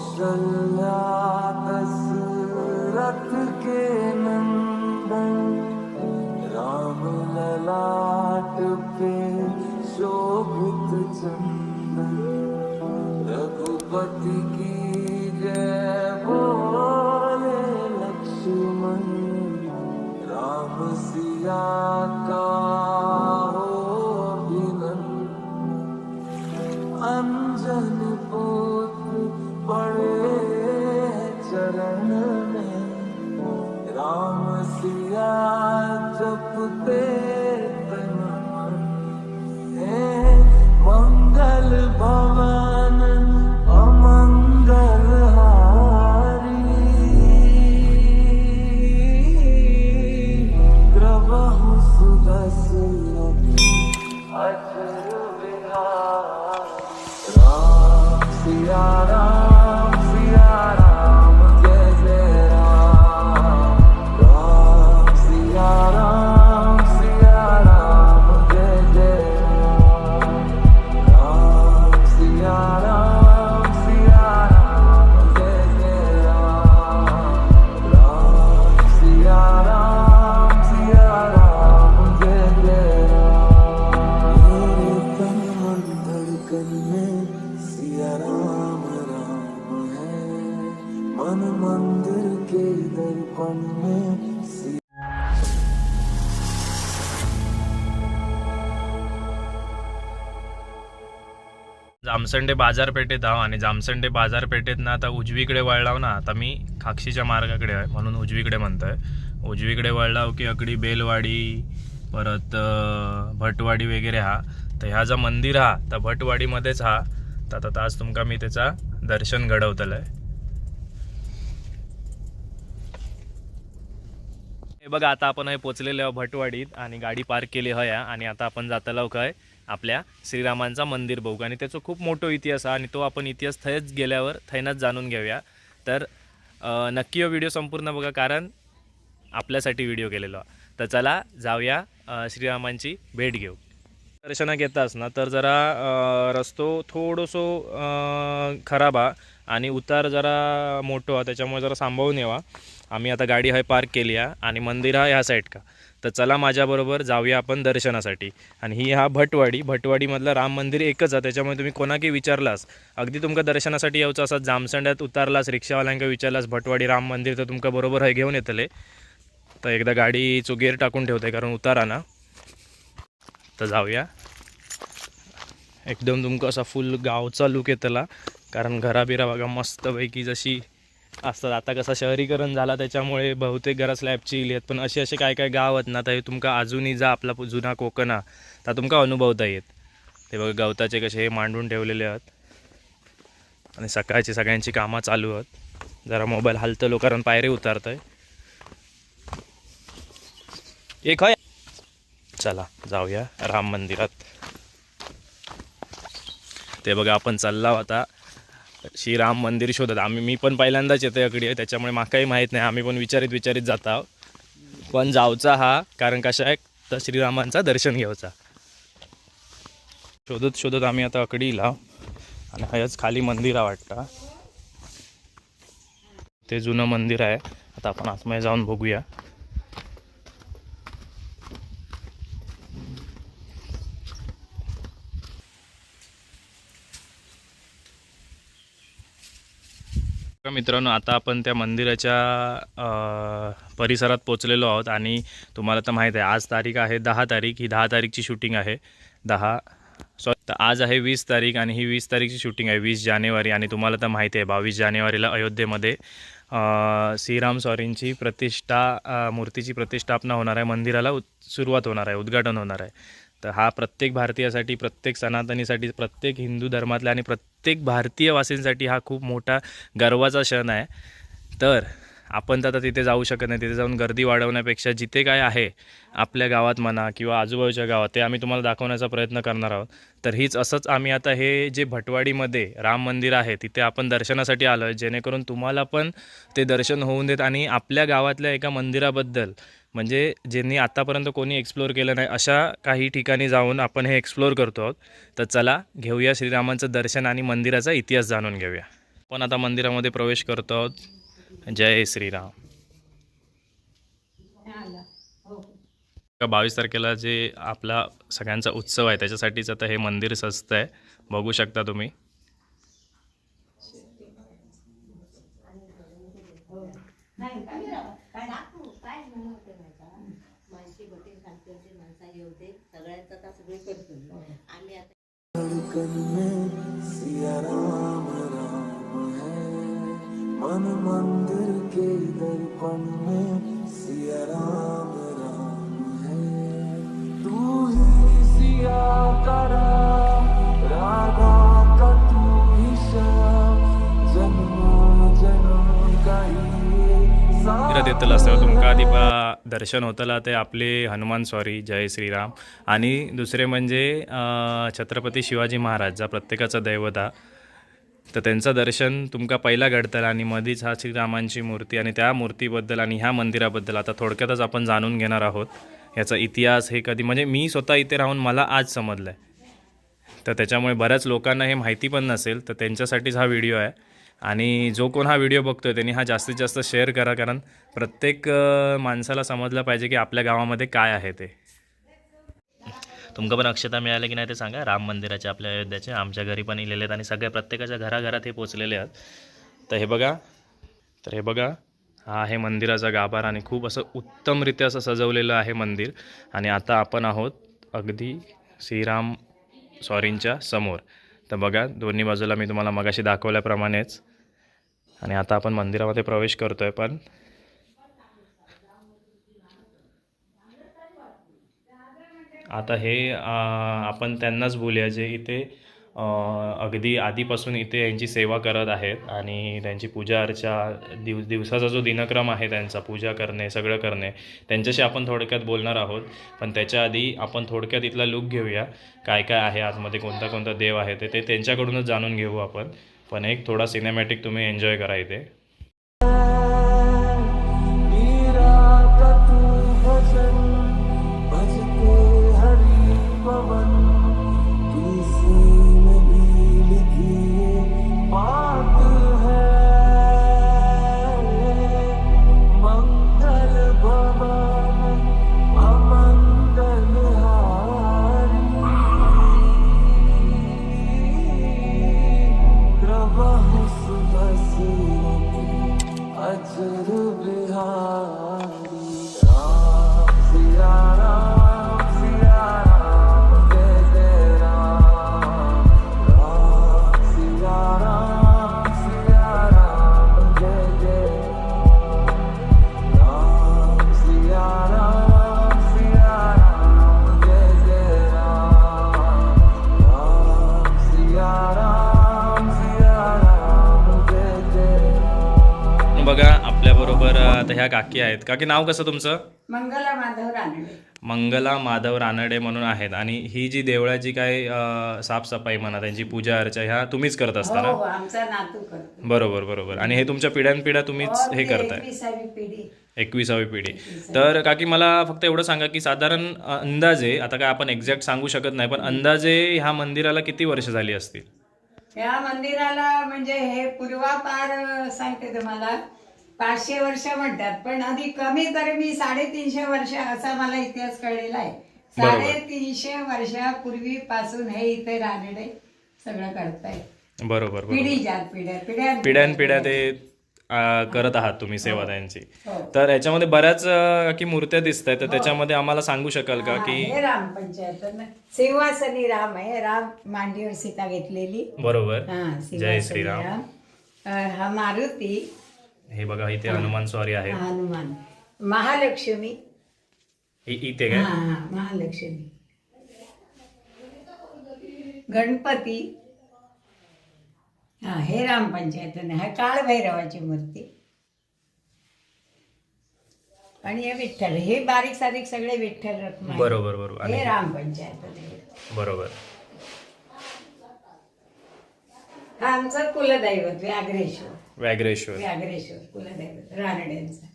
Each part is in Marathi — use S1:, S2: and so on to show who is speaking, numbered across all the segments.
S1: कौशल्या दशरथ के नंदन राम ललाट पे शोभित चंदन रघुपति की जय बोले लक्ष्मण राम सिया मन मंदिर के दर्पण में
S2: जामसंडे बाजारपेठेत आहो आणि जामसंडे बाजारपेठेत ना आता उजवीकडे वळलाव ना आता मी खाक्षीच्या मार्गाकडे आहे म्हणून उजवीकडे म्हणतोय. उजवीकडे वळलाव की अगदी बेलवाडी परत भटवाडी वगैरे हा. तर ह्या जो मंदिर हा तर भटवाडीमध्येच हा. तर आता आज तुमका मी त्याचा दर्शन घडवतलं आहे बघा आता आपण हे पोचलेलो आहे भटवाडीत आणि गाडी पार्क केली हया आणि आता आपण जातलो काय आपल्या श्रीरामांचा मंदिर बघू. आणि त्याचा खूप मोठा इतिहास आहे आणि तो आपण इतिहास थंयच गेल्यावर थैनच जाणून घेऊया. तर नक्की हा व्हिडिओ संपूर्ण बघा कारण आपल्यासाठी व्हिडिओ केलेला तर चला जाऊया श्रीरामांची भेट घेऊ. दर्शना येताच ना तर जरा रस्तो थोडंसो खराब हा आणि उतार जरा मोठो हा त्याच्यामुळे जरा सांभाळून यावा. आम्ही आता गाडी हाय पार्क केली आहे आणि मंदिर हा ह्या साईड का. तर चला माझ्याबरोबर जाऊया आपण दर्शनासाठी. आणि ही हा भटवाडी भटवाडीमधलं राम मंदिर एकच आहे त्याच्यामुळे तुम्ही कोणाकी विचारलास अगदी तुमका दर्शनासाठी यायचं असं जामसंड्यात उतारलास रिक्षावाल्यांका विचारलास भटवाडी राम मंदिर तर तुमका बरोबर हे घेऊन येतले. तर एकदा गाडी चुगेर टाकून ठेवते कारण उतारा ना. तर जाऊया. एकदम तुमका असा फुल गावचा लुक येतला कारण घराबिरा बघा मस्तपैकी जशी असतात. आता कसं शहरीकरण झाला त्याच्यामुळे बहुतेक घरा स्लॅबची इली आहेत. पण असे असे काय काय गाव आहेत ना तर हे तुमका अजूनही जा आपला जुना कोकणा तर तुमका अनुभवता येत. ते बघा गवताचे कसे हे मांडून ठेवलेले आहेत. आणि सकाळची सगळ्यांची कामं चालू आहेत. जरा मोबाईल हलतलो कारण पायरे उतारत आहे एक हय चला जाऊया राम मंदिरात. ते बघा आपण चालला होता श्रीराम मंदिर शोधत. आम्ही मी पण पहिल्यांदाच येतो इकडे त्याच्यामुळे माकाही माहीत नाही. आम्ही पण विचारित विचारित जाता पण जाऊचा हा कारण कशा आहे तर श्रीरामांचा दर्शन घ्यायचा. शोधत शोधत आम्ही आता अकडीला आणि हयच खाली मंदिर आहे वाटतं. ते जुनं मंदिर आहे. आता आपण आतमध्ये जाऊन बघूया. मित्रांनो आता आपण त्या मंदिराच्या परिसरात पोचलेलो आहोत आणि तुम्हाला तर माहीत आहे आज तारीख आहे दहा तारीख. ही दहा तारीखची शूटिंग आहे. दहा सॉरी तर आज आहे वीस तारीख आणि ही वीस तारीखची शूटिंग आहे वीस जानेवारी. आणि तुम्हाला तर माहिती आहे बावीस जानेवारीला अयोध्येमध्ये श्रीराम स्वारींची प्रतिष्ठा मूर्तीची प्रतिष्ठापना होणार आहे. मंदिराला सुरुवात होणार आहे उद्घाटन होणार आहे. तर हा प्रत्येक भारतीयासाठी प्रत्येक सनातनीसाठी प्रत्येक हिंदू धर्मातल्या आणि प्रत्येक भारतीयवासींसाठी हा खूप मोठा गर्वाचा क्षण आहे. तर आपण तर आता तिथे जाऊ शकत नाही. तिथे जाऊन गर्दी वाढवण्यापेक्षा जिथे काय आहे आपल्या गावात म्हणा किंवा आजूबाजूच्या गावात ते आम्ही तुम्हाला दाखवण्याचा प्रयत्न करणार आहोत. तर हीच असंच आम्ही आता हे जे भटवाडीमध्ये राम मंदिर आहे तिथे आपण दर्शनासाठी आलो आहे जेणेकरून तुम्हाला पण ते दर्शन होऊन देत आणि आपल्या गावातल्या एका मंदिराबद्दल म्हणजे ज्यांनी आत्तापर्यंत कोणी एक्सप्लोअर केलं नाही अशा काही ठिकाणी जाऊन आपण हे एक्सप्लोअर करतो आहोत. तर चला घेऊया श्रीरामांचं दर्शन आणि मंदिराचा इतिहास जाणून घेऊया. आपण आता मंदिरामध्ये प्रवेश करतो आहोत. जय श्रीराम. बावीस तारखेला जे आपला सगळ्यांचा उत्सव आहे त्याच्यासाठीच आता हे मंदिर सजतं आहे बघू शकता तुम्ही
S3: नाही काय काय दाखवू काय म्हणत माहिती माणशी बटील खालची होती माणसा येऊ दे सगळ्यांचं आता सगळे करतो आम्ही आता
S1: सिया राम राम मन मंदिर के दर्पण में सिया राम राम है तू ही सिया का राधा का तू ही जन्म का ये
S2: मंदिरात तुमका आधी दर्शन होतला ते आपले हनुमान स्वारी जय श्रीराम. आणि दुसरे म्हणजे छत्रपती शिवाजी महाराज जा प्रत्येकाचा दैवता. तर त्यांचं दर्शन तुमका पहिला घडतलं आणि मधीच हा श्रीरामांची मूर्ती आणि त्या मूर्तीबद्दल आणि ह्या मंदिराबद्दल आता थोडक्यातच आपण जाणून घेणार आहोत. याचा इतिहास हे कधी म्हणजे मी स्वतः इथे राहून मला आज समजलं आहे तर त्याच्यामुळे बऱ्याच लोकांना हे माहिती पण नसेल तर त्यांच्यासाठीच हा व्हिडिओ आहे. आणि जो कोण हा व्हिडिओ बघतोय त्यांनी हा जास्तीत जास्त शेअर करा कारण प्रत्येक माणसाला समजलं पाहिजे की आपल्या गावामध्ये काय आहे ते. तुमका पण अक्षता मिळाली की नाही ते सांगा. राम मंदिराचे आपल्या अयोध्याचे आमच्या घरी पण इलेले आहेत आणि सगळ्या प्रत्येकाच्या घराघरात हे पोचलेले आहेत. तर हे बघा तर हे बघा हा आहे मंदिराचा गाभार आणि खूप असं उत्तमरित्या असं सजवलेलं आहे मंदिर. आणि आता आपण आहोत अगदी श्रीराम सॉरींच्या समोर. तर बघा दोन्ही बाजूला मी तुम्हाला मगाशी दाखवल्याप्रमाणेच आणि आता आपण मंदिरामध्ये प्रवेश करतो आहे पण आता हे आपण त्यांनाच बोलूया जे इथे अगदी आधीपासून इथे यांची सेवा करत आहेत आणि त्यांची पूजा अर्चा दिव दिवसाचा जो दिनक्रम आहे त्यांचा पूजा करणे सगळं करणे त्यांच्याशी आपण थोडक्यात बोलणार आहोत. पण त्याच्या आधी आपण थोडक्यात इथला लुक घेऊया. काय काय आहे आतमध्ये कोणता कोणता देव आहे ते ते त्यांच्याकडूनच जाणून घेऊ आपण. पण एक थोडा सिनेमॅटिक तुम्ही एन्जॉय करा इथे. ह्या काकी आहेत. काकी नाव कसं तुमचं?
S4: मंगला माधव रानडे.
S2: मंगला माधव रानडे म्हणून आहेत. आणि ही जी देवळाची काय अं, साफसफाई म्हणा त्यांची पूजा अर्चा ह्या तुम्हीच करत असता ना?
S4: हो आमचा नातू करतो.
S2: बरोबर बरोबर. आणि हे तुमच्या पिढ्यानपिढ्या तुम्हीच
S4: हो,
S2: हे करताय.
S4: एकविसावी पिढी.
S2: एकविसावी पिढी. तर काकी मला फक्त एवढं सांगा की साधारण अ, अंदाजे आता काय आपण एक्झॅक्ट सांगू शकत नाही पण अंदाजे ह्या मंदिराला किती वर्ष झाली असतील?
S4: या मंदिराला म्हणजे हे पूर्वापार सांगते तुम्हाला पाचशे वर्ष म्हणतात पण आधी कमी तरी मी साडेतीनशे वर्ष असा मला इतिहास कळलेला आहे.
S2: बरोबर.
S4: साडेतीनशे वर्षापूर्वीपासून हे इथे रानडे सगळं करताय.
S2: बरोबर
S4: पिढी
S2: बरोबर
S4: जात पिढ्या
S2: ते करत आहात तुम्ही सेवा त्यांची
S4: हो.
S2: तर याच्यामध्ये बऱ्याच अ, की मूर्त्या दिसत आहेत तर त्याच्यामध्ये आम्हाला सांगू शकाल का
S4: हा,
S2: की
S4: हे राम पंचायत. सिंहासनी राम आहे. राम मांडीवर सीता घेतलेली.
S2: बरोबर.
S4: हा,
S2: जय श्रीराम.
S4: अ, हा मारुती
S2: हे बघा इथे हनुमान स्वारी आहे
S4: हनुमान. महालक्ष्मी.
S2: इ- इथे काय?
S4: हा महालक्ष्मी. गणपती. हा हे राम पंचायत हा काळ भैरवाची मूर्ती. आणि हे विठ्ठल हे बारीक सारीक सगळे विठ्ठल रखुमाई.
S2: बरोबर बरोबर.
S4: हे
S2: आणि
S4: राम पंचायत
S2: बरोबर
S4: हा आमचं कुलदैवत व्याघ्रेश्वर.
S2: व्याघ्रेश्वर.
S4: व्याघ्रेश्वर कुलदैवत रानड्यांचं.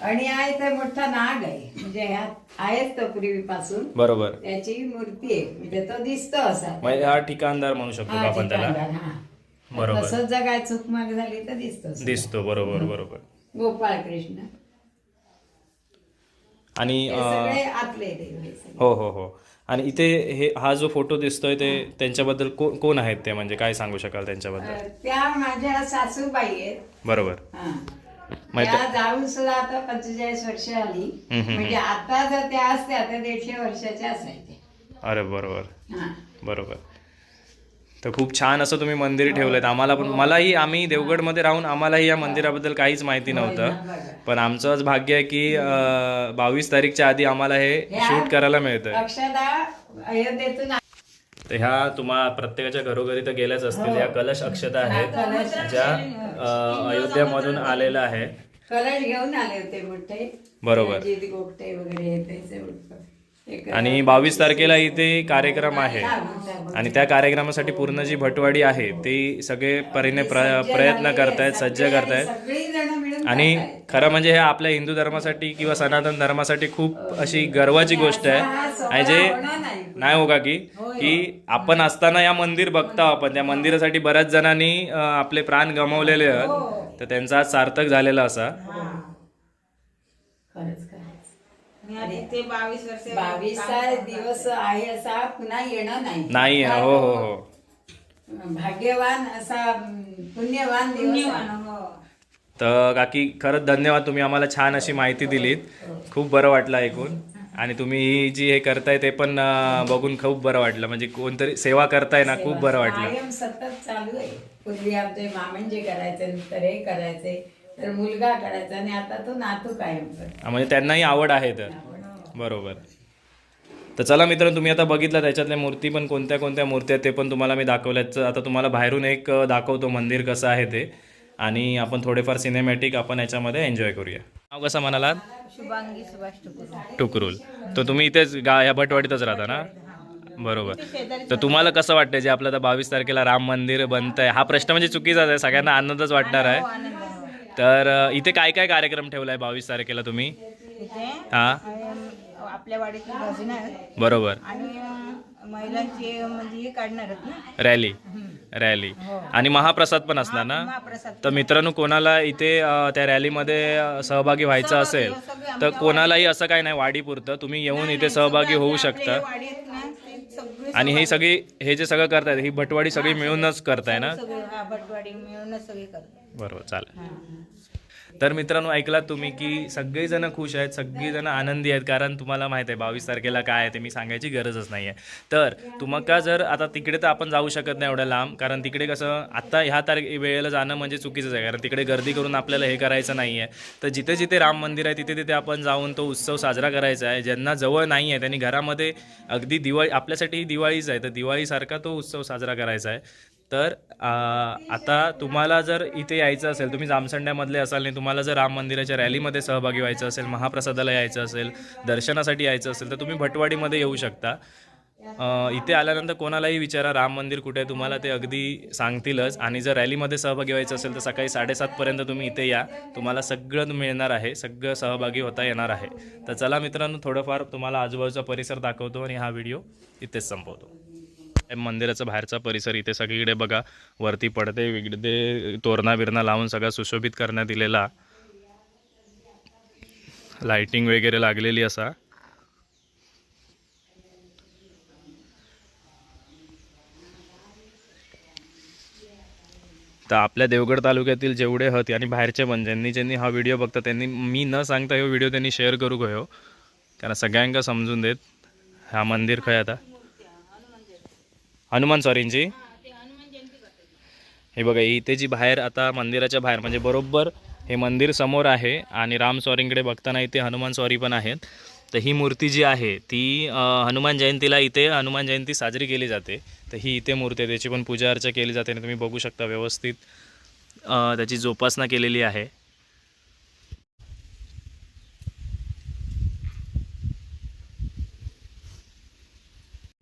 S4: आणि आहे तर मोठा नाग आहे. म्हणजे ह्यात आहेच तो पूर्वीपासून.
S2: बरोबर.
S4: त्याची मूर्ती आहे. म्हणजे तो दिसतो असा.
S2: म्हणजे हा ठिकाणदार म्हणू शकतो
S4: हा,
S2: आपण त्याला.
S4: ठिकाणदार, हा.
S2: बरोबर.
S4: तसंच जर काय चूकमाग झाली तर दिसतो
S2: दिसतो. बरोबर बरोबर.
S4: गोपाळ कृष्ण
S2: आणि
S4: हे हे.
S2: हो आणि इथे हे हा जो फोटो दिसतोय ते त्यांच्याबद्दल कोण आहेत ते? म्हणजे काय सांगू शकाल त्यांच्याबद्दल?
S4: त्या माझ्या सासूबाई आहेत.
S2: बरोबर.
S4: जाऊन सुद्धा आता पंचेचाळीस वर्ष आली. म्हणजे आता जर त्या असत्या तर दीडशे वर्षाच्या असायच्या.
S2: अरे बरोबर.
S4: हा.
S2: बरोबर. तर खूप छान असं तुम्ही मंदिर ठेवलंय. आम्हाला पण मलाही आम्ही देवगडमध्ये राहून आम्हालाही या मंदिराबद्दल काहीच माहिती नव्हतं. पण आमचं आज भाग्य आहे की बावीस तारीखच्या आधी आम्हाला हे शूट करायला मिळतं तर ह्या तुम्हा प्रत्येकाच्या घरोघरी तर गेल्याच असतील. या कलश अक्षता आहेत ज्या अयोध्यामधून आलेल्या आहे.
S4: कलश घेऊन आले होते मोठे.
S2: बरोबर.
S4: वगैरे
S2: आणि बावीस तारखेला इथे कार्यक्रम आहे.
S4: हा,
S2: आणि त्या कार्यक्रमासाठी पूर्ण जी भटवाडी आहे ती सगळे परीने प्र प्रयत्न करतायत सज्ज करतायत. आणि. खरं म्हणजे हे आपल्या हिंदू धर्मासाठी किंवा सनातन धर्मासाठी खूप अशी गर्वाची गोष्ट आहे. आणि जे नाही. हो का की की आपण असताना या मंदिर बघता आपण त्या मंदिरासाठी बऱ्याच जणांनी आपले प्राण गमावलेले आहेत. तर त्यांचा आज सार्थक झालेला असा.
S5: आणि ते बावीस वर्ष
S4: बावीसा दिवस आहे असा पुन्हा येणं नाही.
S2: नाही हो हो हो.
S4: भाग्यवान असा पुण्यवान दिवस आहे.
S5: हो.
S2: तर काकी खरंच धन्यवाद तुम्ही आम्हाला छान अशी माहिती दिलीत. खूप बरं वाटलं ऐकून. आणि तुम्ही ही जी हे करताय ते पण अं, बघून खूप बरं वाटलं. म्हणजे कोणतरी सेवा करताय ना खूप बरं वाटलं.
S4: कायम सतत चालू आहे. पूर्वी आमचे मामंजे करायचे नंतर हे करायचे. तर मुलगा करायचा आणि आता तो नातू कायम करतो.
S2: हा, म्हणजे त्यांनाही आवड आहे तर. बरोबर. तर चला मित्रांनो तुम्ही आता बघितलं त्याच्यातल्या मूर्ती पण कोणत्या कोणत्या मूर्ती आहेत ते पण तुम्हाला मी दाखवल्यात आता तुम्हाला बाहेरून एक अं, दाखवतो मंदिर कसं आहे ते. आणि आपण थोडेफार सिनेमॅटिक आपण याच्यामध्ये एन्जॉय करूया. नाव कसं म्हणालात?
S5: शुभांगी सुभाष टुकुर
S2: टुकरूल. तर तुम्ही इथेच गा या भटवाडीतच राहता ना? बरोबर. तर तुम्हाला कसं वाटतं जे आपलं आता बावीस तारखेला राम मंदिर बनतंय? हा प्रश्न म्हणजे चुकीचाच आहे सगळ्यांना आनंदच वाटणार आहे. तर इथे काय काय कार्यक्रम ठेवलाय बावीस तारखेला तुम्ही? हा?
S5: आपल्या वाडीतली भजनं आहेत
S2: बरोबर.
S5: आणि महिलांची म्हणजे हे काढणार आहेत ना.
S2: रॅली. रॅली. आणि महाप्रसाद पण असणार ना?
S5: महाप्रसाद.
S2: तर मित्रांनो कोणाला इथे अ, त्या रॅलीमध्ये अ, सहभागी व्हायचं असेल तर कोणालाही असं काही नाही वाडीपुरतं. तुम्ही येऊन इथे सहभागी होऊ शकता. आणि हे सगळी हे जे सगळं करतायत ही भटवाडी सगळी मिळूनच करताय ना?
S5: सगळे हा भटवाडी मिळूनच सगळे करतात
S2: बरोबर चालेल. तर मित्रांनो ऐकलात तुम्ही की सगळेजण खुश आहेत सगळेजण आनंदी आहेत कारण तुम्हाला माहीत आहे बावीस तारखेला काय आहे ते मी सांगायची गरजच नाही आहे तर तुम्हाला जर आता तिकडे तर आपण जाऊ शकत नाही एवढ्या लांब कारण तिकडे कसं आता ह्या तारखे वेळेला जाणं म्हणजे चुकीचंच आहे कारण तिकडे गर्दी करून आपल्याला हे करायचं नाही आहे तर जिथे जिथे राम मंदिर आहे तिथे तिथे आपण जाऊन तो उत्सव साजरा करायचा आहे. ज्यांना जवळ नाही आहे त्यांनी घरामध्ये अगदी दिवाळी आपल्यासाठी ही दिवाळीच आहे तर दिवाळीसारखा तो उत्सव साजरा करायचा आहे. तर आता तुम्हाला जर इथे यायचं असेल तुम्ही जामसंड्यामधले असाल नाही तुम्हाला जर राम मंदिराच्या रॅलीमध्ये सहभागी व्हायचं असेल महाप्रसादाला यायचं असेल दर्शनासाठी यायचं असेल तर तुम्ही भटवाडीमध्ये येऊ शकता. इथे आल्यानंतर कोणालाही विचारा राम मंदिर कुठे आहे तुम्हाला ते अगदी सांगतीलच. आणि जर रॅलीमध्ये सहभागी व्हायचं असेल तर सकाळी साडेसातपर्यंत तुम्ही इथे या. तुम्हाला सगळं मिळणार आहे सगळं सहभागी होता येणार आहे. तर चला मित्रांनो थोडंफार तुम्हाला आजूबाजूचा परिसर दाखवतो आणि हा व्हिडिओ इथेच संपवतो. मंदिराचा बाहेरचा परिसर इथे सगळीकडे बघा. वरती पडते विगडे तोरणा बिरणा लावून सगळा सुशोभित करण्यात दिलेला. लाइटिंग वगैरे लागलेली असा. तर आपल्या देवगड तालुक्यातील जेवढे हत आणि बाहेरचे पण ज्यांनी ज्यांनी हा व्हिडिओ बघता त्यांनी मी न सांगता हा व्हिडिओ त्यांनी शेअर करू गयो. त्यांना सगळ्यांका समजून देत. हा मंदिर खय आता. हनुमान सॉरींची हे बघा इथे जी बाहेर आता मंदिराच्या बाहेर म्हणजे बरोबर हे मंदिर समोर आहे आणि राम सॉरींकडे बघताना इथे हनुमान सॉरी पण आहेत. तर ही मूर्ती जी आहे ती हनुमान जयंतीला इथे हनुमान जयंती साजरी केली जाते. तर ही इथे मूर्ती आहे त्याची पण पूजा अर्चा केली जाते आणि तुम्ही बघू शकता व्यवस्थित त्याची जोपासना केलेली आहे.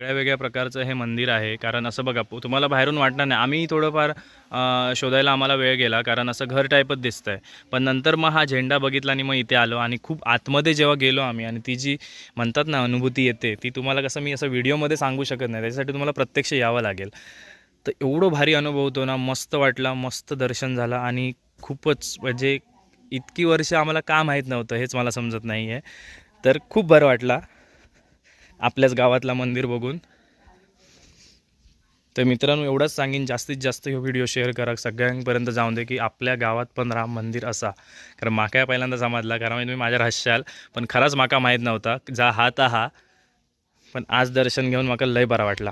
S2: वेगळ्या वेगळ्या प्रकारचं हे मंदिर आहे. कारण असं बघा पु- तुम्हाला बाहेरून वाटणार नाही. आम्ही थोडंफार शोधायला आम्हाला वेळ गेला कारण असं घर टाईपच दिसतं आहे पण नंतर मग हा झेंडा बघितला आणि मग इथे आलो आणि खूप आतमध्ये जेव्हा गेलो आम्ही आणि ती जी म्हणतात ना अनुभूती येते ती तुम्हाला कसं मी असं व्हिडिओमध्ये सांगू शकत नाही. त्याच्यासाठी तुम्हाला प्रत्यक्ष यावं लागेल. तर एवढं भारी अनुभव होतो ना मस्त वाटला मस्त दर्शन झालं आणि खूपच म्हणजे इतकी वर्ष आम्हाला का माहीत नव्हतं हेच मला समजत नाही आहे तर खूप बरं वाटला. आपल्याच गावातला मंदिर बघून. तर मित्रांनो एवढंच सांगेन. जास्तीत जास्त हे व्हिडिओ शेअर करा. सगळ्यांपर्यंत जाऊन दे की आपल्या गावात पण राम मंदिर असा. कारण माका पहिल्यांदा समजला कारण तुम्ही माझ्या हसशाल पण खराच माका माहीत नव्हता. जा हा ता हा. पण आज दर्शन घेऊन म्हाका लय बरा वाटला.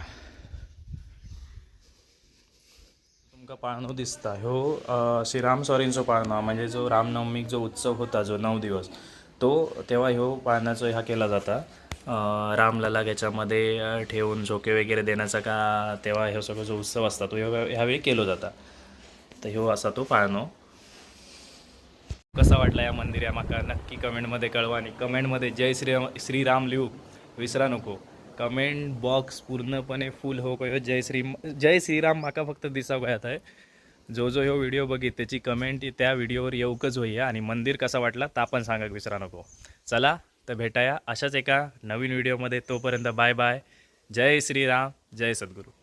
S2: तुमका पाळणो दिसता. ह्यो श्रीराम स्वारींचो पाळणो म्हणजे जो रामनवमीक जो उत्सव होता जो नऊ दिवस तो तेव्हा ह्यो पाळण्याचो ह्या केला जाता. रामलला याच्यामध्ये ठेवून झोके वगैरे देण्याचा का तेव्हा हे सगळं जो उत्सव असता तो ह्यावेळी केलो जाता. तर ह्यो असा तो पाळणो. कसा वाटला या मंदिर या माका? नक्की कमेंटमध्ये कळवा आणि कमेंटमध्ये जय श्रीराम श्रीराम लिहू. विसरा नको. कमेंट बॉक्स पूर्णपणे फुल हो कयो जय श्री जय श्रीराम माका फक्त दिसा गयात आहे. जो जो ह्यो व्हिडिओ बघित त्याची कमेंट त्या व्हिडिओवर येऊकच होईया. आणि मंदिर कसा वाटला ता पण सांगा विसरा नको. चला तर भेटाया अशाच एका नवीन व्हिडिओमध्ये तोपर्यंत बाय बाय. जय श्रीराम जय सद्गुरू.